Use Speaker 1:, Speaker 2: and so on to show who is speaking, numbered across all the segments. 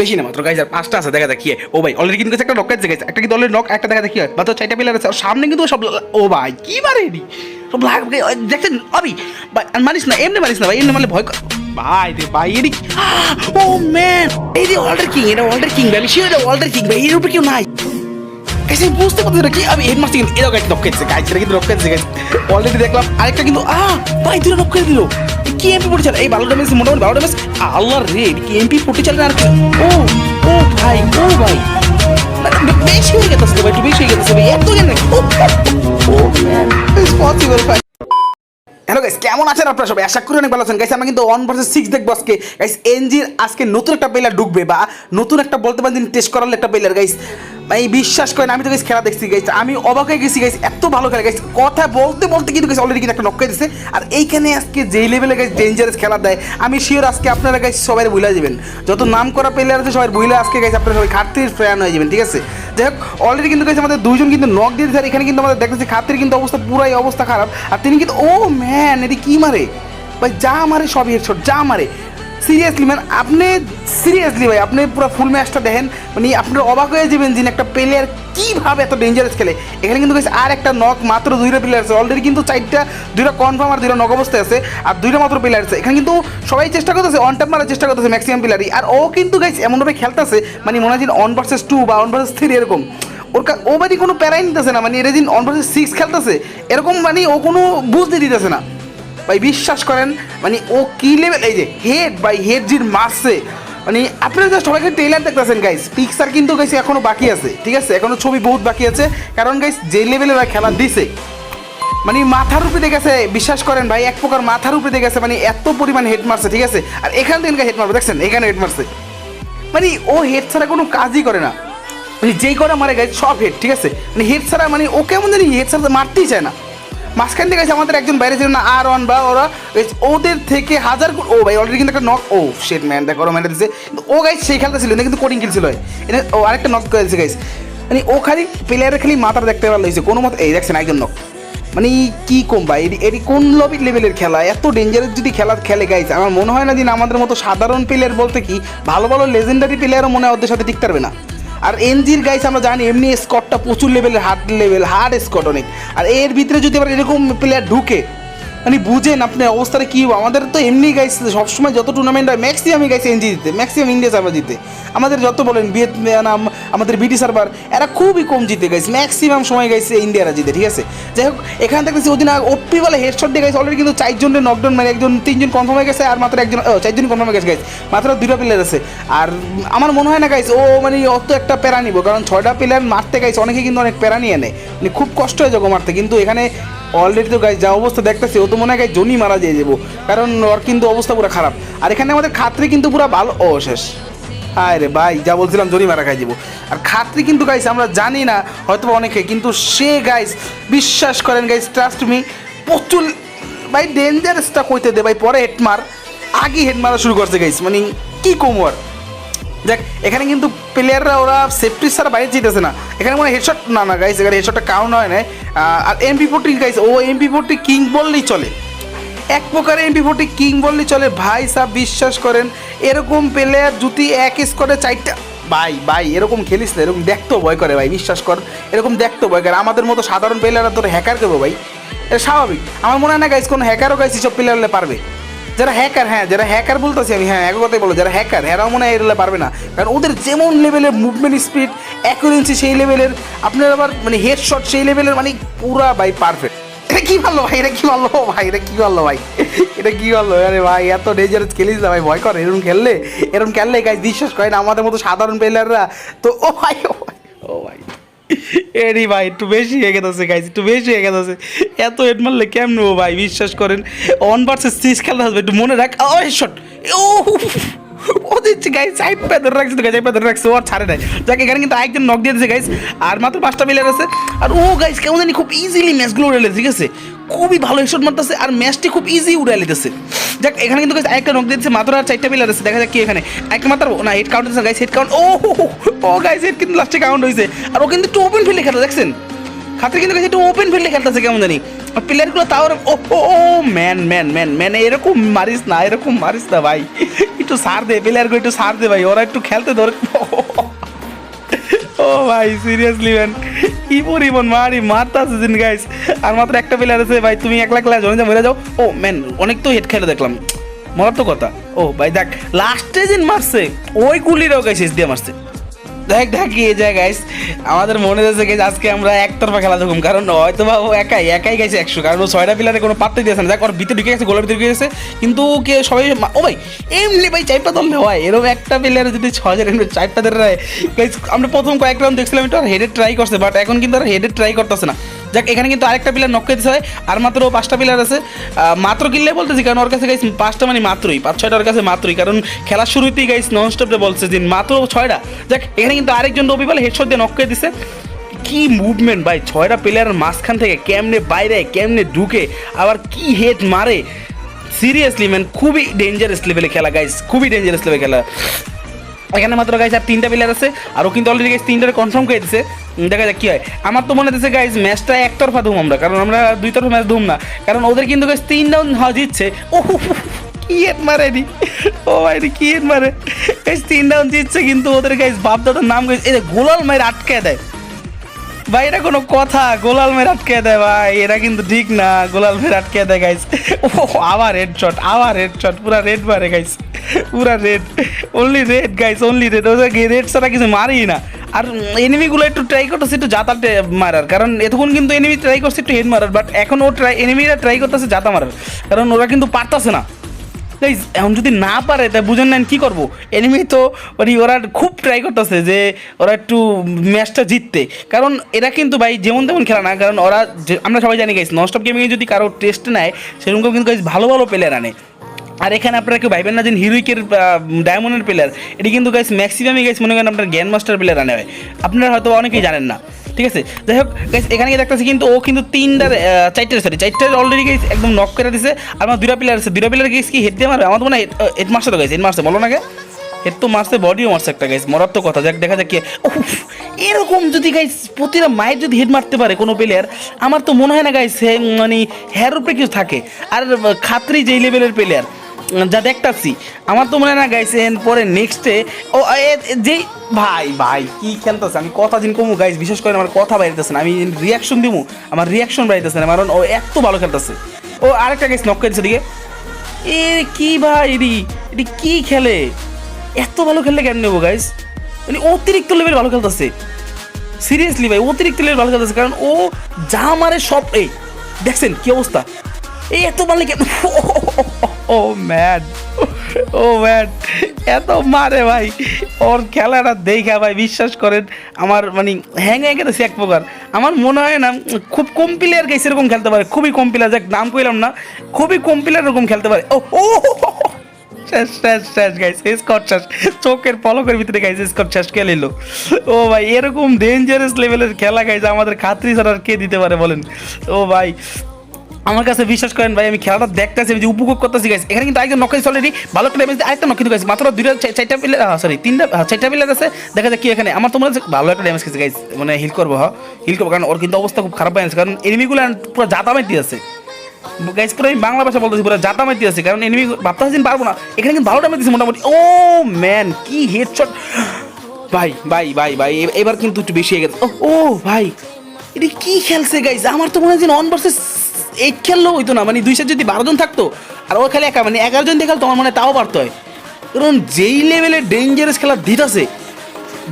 Speaker 1: বেশি না মাত্র গাইজ আর পাঁচটা আছে, দেখা কি ও ভাই অলরেডি কিন্তু একটা নক আছে একটা কিন্তু অলরেডি নক একটা দেখা দেখি মাত্র চারটা পিলার আছে সামনে কিন্তু সব ও ভাই, কি মারে এডি সব লাগ দেখছেন আমি মানিস না, এমনি মানিস না, ভাই, এমনি মানে ভয় ভাই রে ভাই এডি ও ম্যান এই যে অল্ডার কিং এটা অল্ডার কিং ভাই, আমি শিওর ওয়াল্টার কিং ভাই, এর উপর কেউ নাই। গাইস বুঝতে পারছি না কি আমি এর মাস কিন্তু এরকম একটা রক্ষা গাইস এটা কিন্তু রক্ষা গাইস অলরেডি দেখলাম আরেকটা কিন্তু, আ, ভাই দুটো রক্ষা দিল। কি এমপি পড়ে চলে এই ভালো ড্যামেজ মোটামুটি ভালো ড্যামেজ আল্লাহ রে কি এমপি পড়ে চলে আর ও ও ভাই ও ভাই। বেশি হয়ে গেছে ভাই, একটু বেশি হয়ে গেছে ভাই, এত কেন? ও কেমন আছেন আপনারা সবাই? আশা করি অনেক ভালো আছেন। গাইস আমরা কিন্তু ওয়ান ভার্সেস সিক্স দেখব আজকে। গাইস এনজির আজকে নতুন একটা প্লেয়ার ঢুকবে বা নতুন একটা বলতে পারেন টেস্ট করার একটা প্লেয়ার গাইস ভাই বিশ্বাস করেন, আমি তো গাইস খেলা দেখছি গাইস আমি অবাক হয়ে গেছি গাইস এত ভালো খেলে গাইস কথা বলতে বলতে কিন্তু গাইস অলরেডি কিন্তু একটা নক্কা দিচ্ছে আর এইখানে আজকে যেই লেভেলে গাইস ডেঞ্জারাস খেলা দেয়, আমি শিওর আজকে আপনারা গাইস সবাই ভুলে যাবেন। যত নাম করা প্লেয়ার আছে, সবাই ভুলে আজকে গাইস আপনারা সবাই খাতির ফ্যান হয়ে যাবেন, ঠিক আছে? যাই হোক অলরেডি কিন্তু গাইস আমাদের দুইজন কিন্তু নক দিয়ে আর এখানে কিন্তু আমাদের দেখতেছি, খাতির কিন্তু অবস্থা, পুরাই অবস্থা খারাপ। আর তিনি কিন্তু ও ম্যান এটি কি মারে ভাই যা মারে সবই হেডশট যা মারে সিরিয়াসলি ম্যান আপনি সিরিয়াসলি ভাই আপনি পুরো ফুল ম্যাচটা দেখেন মানে আপনার অবাক হয়ে যাবেন যিনি একটা প্লেয়ার কীভাবে এত ডেঞ্জারাস খেলে এখানে কিন্তু আর একটা নক মাত্র দুইটা প্লেয়ার আছে অলরেডি কিন্তু চারটা দুইটা কনফার্ম আর দুইটা নক অবস্থায় আছে আর দুইটা মাত্র প্লেয়ার আছে এখানে কিন্তু সবাই চেষ্টা করতেছে অন টাপ মারার চেষ্টা করতেছে ম্যাক্সিমাম প্লেয়ারই আর ও কিন্তু গাইস এমনভাবে খেলতেছে মানে মনে হয় অন ভার্সেস টু বা অন ভার্সেস থ্রি এরকম ওর ও বাড়ি কোনো প্যারাই নিতেছে না মানে এটা দিন অন ভার্সেস সিক্স খেলতেছে এরকম মানে ও কোনো বুঝতে দিতেছে না ভাই, বিশ্বাস করেন মানে ও কি লেভেল এই যে হেড বাই হেড জির মারছে মানে আপনারা জাস্ট সবাইকে ট্রেলার দেখতেছেন গাইস পিকচার কিন্তু গাইস এখনও বাকি আছে, ঠিক আছে? এখনও ছবি বহুত বাকি আছে। কারণ গাইস যে লেভেলে ওরা খেলা দিছে মানে মাথার উপরে দেখেছে বিশ্বাস করেন, ভাই, এক প্রকার মাথার উপরে দেখেছে মানে এত পরিমাণ হেড মারছে, ঠিক আছে? আর এখান থেকে হেড মারবে, দেখছেন? এখানে হেড মারছে। মানে ও হেড ছাড়া কোনো কাজই করে না। মানে যেই করে মারে গাইছে সব হেড ঠিক আছে? মানে হেড ছাড়া মানে ও কেমন জানি হেড ছাড়া মারতেই চায় না। মাঝখান থেকে আমাদের একজন বাইরে ছিল না আর ওয়ান বা ওরা। ওদের থেকে হাজার ও ভাই অলরেডি কিন্তু একটা নক ও শেট ম্যান দেখো, ওরা মেরে দিচ্ছে ও গাইজ সেই খেলতে ছিল কিন্তু কোডিং কিল ছিল এটা ও আরেকটা নক করে দিচ্ছে গাইজ মানে ও খালি প্লেয়ারের খালি মাথাটা দেখতে পারল হয়েছে কোনো মতো এই দেখছেন একজন নক মানে কি কম ভাই, এটি কোন লবি লেভেলের খেলা? এত ডেঞ্জারাস যদি খেলা খেলে গাইছে আমার মনে হয় না দিন আমাদের মতো সাধারণ প্লেয়ার বলতে কি, ভালো ভালো লেজেন্ডারি প্লেয়ারও মনে হয় ওদের সাথে টিকতে পারবে না। আর এনজির গাইস আমরা জানি এমনি স্কটটা প্রচুর লেভেলের হার্ড লেভেল হার্ড স্কট অনেক। আর এর ভিতরে যদি আবার এরকম প্লেয়ার ঢুকে মানে বুঝেন আপনি অবস্থাটা কী আমাদের তো এমনি গাইস সবসময় যত টুর্নামেন্ট হয় ম্যাক্সিমামই গাইছে এনজি দিতে ম্যাক্সিমাম ইন্ডিয়া সার্ভার জিতে। আমাদের যত বলেন ভিয়েতনাম আমাদের বিটি সার্ভার এরা খুবই কম জিতে গাইছে ম্যাক্সিমাম সময় গাইছে ইন্ডিয়ারা জিতে, ঠিক আছে? যাই হোক, এখানে দেখতেছি ওদিন ওপি বলে হেডশট দিয়ে গেছে অলরেডি কিন্তু চারজনের নকডাউন মানে একজন, তিনজন কনফার্ম হয়ে গেছে আর মাত্র একজন চারজন কনফার্ম হয়ে গেছে গাইছে মাত্র দুটো প্লেয়ার আছে। আর আমার মনে হয় না গাইছে ও মানে অত একটা প্যারা নিব, কারণ ছয়টা প্লেয়ার মারতে গাইছে অনেকে কিন্তু অনেক প্যারা নিয়ে নেয়। মানে খুব কষ্ট হয়ে যাব মারতে কিন্তু এখানে অলরেডি তো গাইজ যা অবস্থা দেখতেছি, ও তো মনে হয় জনি মারা যেয়ে যাব। কারণ ওর কিন্তু অবস্থা পুরো খারাপ। আর এখানে আমাদের খাত্রি কিন্তু পুরো ভালো ও শেষ। হায় রে ভাই, যা বলছিলাম জনি মারা খাই যাব। আর খাত্রি কিন্তু গাইস আমরা জানি না হয়তো অনেকে, কিন্তু সে গাইস বিশ্বাস করেন গাইস ট্রাস্ট মি প্রচুর ভাই ডেঞ্জারাসটা কইতে দে ভাই, পরে হেড মার আগে হেড মারা শুরু করছে গাইস মানে কি কম দেখ, এখানে কিন্তু প্লেয়াররা ওরা সেফটি ছাড়া বাইরে যেতেছে না। এখানে মনে হেডশট না না গাইস এখানে হেডশটটা কাউন্ট হয় না আর এমপি ফোরটি গাইস ও এমপি ফোরটি কিং বললেই চলে। এক প্রকারে এমপি ফোরটি কিং বললেই চলে। ভাই সাহ বিশ্বাস করেন, এরকম প্লেয়ার যদি এক স্কোরে চারটা ভাই ভাই, এরকম খেলিস না, এরকম দেখতেও ভয় করে, ভাই, বিশ্বাস কর। এরকম দেখতেও ভয় করে। আমাদের মতো সাধারণ প্লেয়াররা তোর হ্যাকার করব ভাই? এটা স্বাভাবিক। আমার মনে হয় না গাইস কোনো হ্যাকারও গাইস এসব প্লেয়ারলে পারবে। যারা হ্যাকার হ্যাঁ যারা হ্যাকার বলতেছি আমি হ্যাঁ এক কথাই বলো যারা হ্যাকার এরাও মনে হয় এরলে পারবে না। কারণ ওদের যেমন লেভেলের মুভমেন্ট স্পিড অ্যাকুরেন্সি সেই লেভেলের আপনার আবার মানে হেডশট সেই লেভেলের মানে পুরা ভাই পারফেক্ট এটা কি মারলো ভাই? এটা কি মারলো ভাই? এটা কি মারলো ভাই? এটা কি মারলো আরে ভাই, এত ডেঞ্জারাস খেলিস না ভাই, ভয় করে, এরকম খেললে এরকম খেললে গাছ বিশ্বাস করে না আমাদের মতো সাধারণ প্লেয়াররা তো, ও ভাই, ও এরি ভাই, একটু বেশি হয়ে গেছে গাইজ একটু বেশি হয়ে গেছে। এত হেড মারলে কেমন ভাই, বিশ্বাস করেন অন ভার্সেস সিক্স খেলতে আসবে, একটু মনে রাখ ও শট ও ও ধরে রাখছে রাখছে ও ছাড়ে এখানে কিন্তু নক দিয়ে দিয়েছে গাইজ আর মাত্র পাঁচটা প্লেয়ার আছে। আর ও গাইজ কেমন জানি খুব ইজিলি ঠিক আছে? খুবই ভালো আর ম্যাচটি খুব ইজি উড়ে লিতেছে যাক, এখানে কিন্তু নক আর চারটা প্লেয়ার আছে। এখানে। মাত্র না হেড কাউন্ট আছে হেড কাউন্ট ও ও কিন্তু লাস্টে কাউন্ট আর ও কিন্তু ওপেন দেখছেন? খাতে কিন্তু ওপেন ফিল্ডে খেলতেছে, কেমন জানি। প্লেয়ারগুলো তাও ওরকম- ও ম্যান ম্যান ম্যান ম্যান, এরকম মারিস না, এরকম মারিস না ভাই। একটু সার দে প্লেয়ারগুলো একটু সার দে ভাই, ওরা একটু খেলতে ধর। ও ভাই সিরিয়াসলি ম্যান কি পরিমাণ মারি, মারতাছে দিন গাইস আর মাত্র একটা প্লেয়ার আছে ভাই, তুমি একলা একলা জনে যা মরে যাও। ও, ম্যান, অনেক তো হেড খেলে দেখলাম। মরার তো কথা। ও ভাই, দেখ লাস্টে দিন মারছে, ওই গুলিরাও শেষ দিয়ে মারছে। দেখ কি যায় গাইস আমাদের মনে হয়েছে গেছে আজকে আমরা একতরফা খেলা দেখুন কারণ হয়তো বা একাই একাই গেছে একশো। কারণ ও ছয়টা প্লেয়ারে কোনো পাত্তাই দিয়েছে না। দেখ, ওর ভিতরে ঢুকে গেছে গোলের ভিতরে ঢুকে গেছে, কিন্তু কে সবাই ও ভাই, এমনি ভাই চাইপা ধরলে হয়। এরকম একটা প্লেয়ারে যদি ছ হাজার এমনি চাইপা ধরে আমরা প্রথম কয়েক রাউন্ড দেখছিলাম একটু আর হেডে ট্রাই করছে বাট এখন কিন্তু আর হেডে ট্রাই করতেছে না। যাক, এখানে কিন্তু আরেকটা প্লেয়ার নক দিতে হয় আর মাত্র পাঁচটা প্লেয়ার আছে। মাত্র কিনলে বলতেছি, কারণ ওর কাছে গাইস পাঁচটা মানে মাত্রই, পাঁচ, ছয়টা ওর কাছে মাত্রই, কারণ খেলার শুরুতেই গাইস নন স্টপে বলছে যে মাত্র ছয়টা। যাক, এখানে কিন্তু আরেকজন রবি বলে হেডশট দিয়ে নক করে দিছে। কি মুভমেন্ট ভাই, ছয়টা প্লেয়ারের মাঝখান থেকে কেমনে বাইরে, কেমনে ঢুকে, আবার কি হেড মারে। সিরিয়াসলি ম্যান খুবই ডেঞ্জারাস লেভেলে খেলা গাইস খুবই ডেঞ্জারাস লেভেলে খেলা। এখানে মাত্র গাইজ আর তিনটা প্লেয়ার আছে আরও কিন্তু অলরেডি গাইজ তিনটার কনফার্ম করে দিচ্ছে দেখা যাক কী হয়। আমার তো মনে হচ্ছে গাইজ ম্যাচটা একতরফা ধুম আমরা, কারণ আমরা দুই তরফা ম্যাচ ধুম না। কারণ ওদের কিন্তু গাইজ তিন ডাউন জিতছে। ও কি হেড মারে নি ও ভাই কি হেড মারে? গাইজ তিন ডাউন জিতছে কিন্তু ওদের গাইজ বাপ দাদার নাম গাইজ যে গোলাল মায়ের আটকে দেয়। ভাই, এটা কোনো কথা। গোলাল মেরে আটকে দেয় ভাই? এটা কিন্তু ঠিক না। গোলাল মেরে আটকে দেয় গাইস ও, আবার রেড শট আবার রেড শট পুরা রেড মারে গাইস পুরা red only red guys only red ওদের রেড ছাড়া কিছু মারি না। আর এনিমিগুলো একটু ট্রাই করতেছে, একটু জাতাতে মারার। কারণ এতক্ষণ কিন্তু এনিমি ট্রাই করছে, একটু হেড মারার। বাট এখন ও ট্রাই এনিমিরা ট্রাই করতেছে জাতা মারার। কারণ ওরা কিন্তু পারতাছে না। গাইজ এখন যদি না পারে তাই বুঝেন নেন কী করব? এনিমি তো মানে ওরা খুব ট্রাই করতেছে যে ওরা একটু ম্যাচটা জিততে। কারণ এরা কিন্তু ভাই যেমন তেমন খেলা না, কারণ ওরা আমরা সবাই জানি গাইজ নস্টপ গেমিংয়ে যদি কারও টেস্ট নেয়, সেরকম কিন্তু গাইজ ভালো ভালো প্লেয়ার আনে। আর এখানে আপনারা কেউ ভাইবেন না যে হিরোইকের ডায়মন্ডের প্লেয়ার এটি কিন্তু গাইজ ম্যাক্সিমামই গাইজ মনে করেন আপনার গ্যান মাস্টার প্লেয়ার আনে। হয় আপনারা হয়তো অনেকেই জানেন না। ঠিক আছে? যাই হোক এখানে গিয়ে দেখতেছি কিন্তু ও কিন্তু তিনটার চারটার সরি চারটার অলরেডি গাইস একদম নক করে দিছে। আর আমার দুটা প্লেয়ার আছে। দুটা প্লেয়ার গেস কি হেড দিয়ে মারবে? আমার তো মনে হয় হেড মারছে তো গাইস হেড মারছে। বলো না গে হেড তো মারছে বডিও মারছে একটা গাইস মরার তো কথা। যাক, দেখা যাক কি এরকম যদি গাইস প্রতিটা মায়ের যদি হেড মারতে পারে কোনো প্লেয়ার আমার তো মনে হয় না গাইস মানে হেয়ার উপরে কিছু থাকে। আর খাত্রি যেই লেভেলের প্লেয়ার যা দেখতাছি, আমার তো মনে না গাইছে পরে নেক্সটে ও যেই ভাই ভাই, কি খেলতেছে? আমি কথা দিন কমু গাইস বিশেষ করে আমার কথা বাইরেতেছে না, আমি রিয়াকশন দিমু, আমার রিয়াকশন বাইরেতেছে না, কারণ ও এত ভালো খেলতেছে। ও, আরেকটা গাইস নক করেছে দিকে এ, কি ভাই এডি এডি কি খেলে? এত ভালো খেললে কেন নেব গাইস মানে অতিরিক্ত লেভেল ভালো খেলতেছে। সিরিয়াসলি ভাই, অতিরিক্ত লেভেল ভালো খেলতেছে, কারণ ও যা মারে সব, এই, দেখছেন কি অবস্থা? এই এত মারলে কেন ও ম্যাড ও ম্যাড এত মারে ভাই। ওর খেলাটা দেখা ভাই বিশ্বাস করেন, আমার মানে হ্যাং হয়ে গেছে এক প্রকার। আমার মনে হয় না, খুব কম প্লেয়ার গেছে এরকম খেলতে পারে, খুবই কম প্লেয়ার যাক নাম কইলাম না, খুবই কম প্লেয়ার এরকম খেলতে পারে। ও ও শেষ শেষ শেষ গাইস স্কট শেষ। চোখের পলকের ভিতরে গাইস স্কট শেষ ও ভাই, এরকম ডেঞ্জারাস লেভেলের খেলা গাইস আমাদের খাত্রি ছাড়া আর কে দিতে পারে বলেন? ও ভাই আমার কাছে বিশ্বাস করেন ভাই, আমি খেলাটা দেখতেছি যে উপভোগ করতেছি গাইস এখানে কিন্তু আরেকজন নকাইছে অলরেডি ভালো একটা ড্যামেজ আরেকটা নক কিন্তু মাত্র দুইটা চারটা প্লেয়ার সরি তিনটা চারটা প্লেয়ার আছে। দেখা যাক কি এখানে। আমার তো মনে হচ্ছে ভালো একটা ড্যামেজ খেয়েছে গাইস মানে হিল করব হ্যাঁ হিল করব, কারণ ওর কিন্তু অবস্থা খুব খারাপ হয়ে কারণ এনিমিগুলো পুরো জাতামাইতে আছে। গাইস পুরো আমি বাংলা ভাষা বলতেছি, পুরো জাতা মাইতে আছে। কারণ এনিমি ভাবতেছেন পারব না। এখানে কিন্তু ভালো ড্যামেজ দিচ্ছে মোটামুটি। ও ম্যান কি হেডশট ভাই ভাই ভাই ভাই এবার কিন্তু একটু বেশি হয়ে গেছে। ও ভাই, এটা কি খেলছে গাইস আমার তো মনে হয় অন ভার্সেস এইট খেললেও হইতো না মানে দুই সাইড যদি বারো জন থাকতো, আর ও খেলে একা মানে এগারো জন দিয়ে খেলতো, আমার মনে তাও পারতো হয়। কারণ যেই লেভেলে ডেঞ্জারাস খেলা দিতেছে,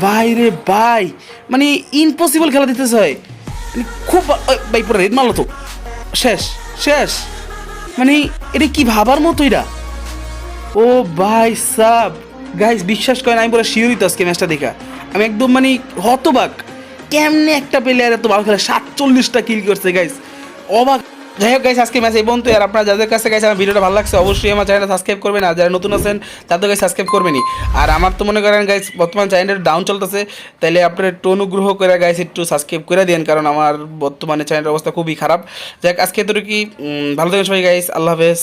Speaker 1: ভাই রে ভাই মানে ইম্পসিবল খেলা দিতেছে হয়। মানে খুব ভাই পুরো রেড মারলো তো। শেষ শেষ। মানে এটা কি ভাবার মতো এটা? ও ভাই সাব। গাইস বিশ্বাস করেন, আমি পুরো শিওরিত আজকে ম্যাচটা দেখা। আমি একদম মানে হতবাক। কেমনে একটা প্লেয়ার এত ভালো খেলে, সাতচল্লিশটা কিল করছে গাইস অবাক। যাই হোক গাইস আজকে ম্যাচ এই বন্ধু আর আপনারা যাদের কাছে গাইছে আমার ভিডিওটা ভালো লাগছে, অবশ্যই আমার চ্যানেলটা সাবস্ক্রাইব করবেন। আর যারা নতুন আছেন, তাদের গাইস সাবস্ক্রাইব করবেনই। আর আমার তো মনে করেন গাইস বর্তমান চ্যানেলটা ডাউন চলতেছে। তাইলে আপনারা একটু অনুগ্রহ করে গাইস একটু সাবস্ক্রাইব করে দিন কারণ আমার বর্তমানে চ্যানেলের অবস্থা খুবই খারাপ। যাই হোক, আজকে তো কি ভালো থাকেন সবাই গাইস আল্লাহ হাফেজ।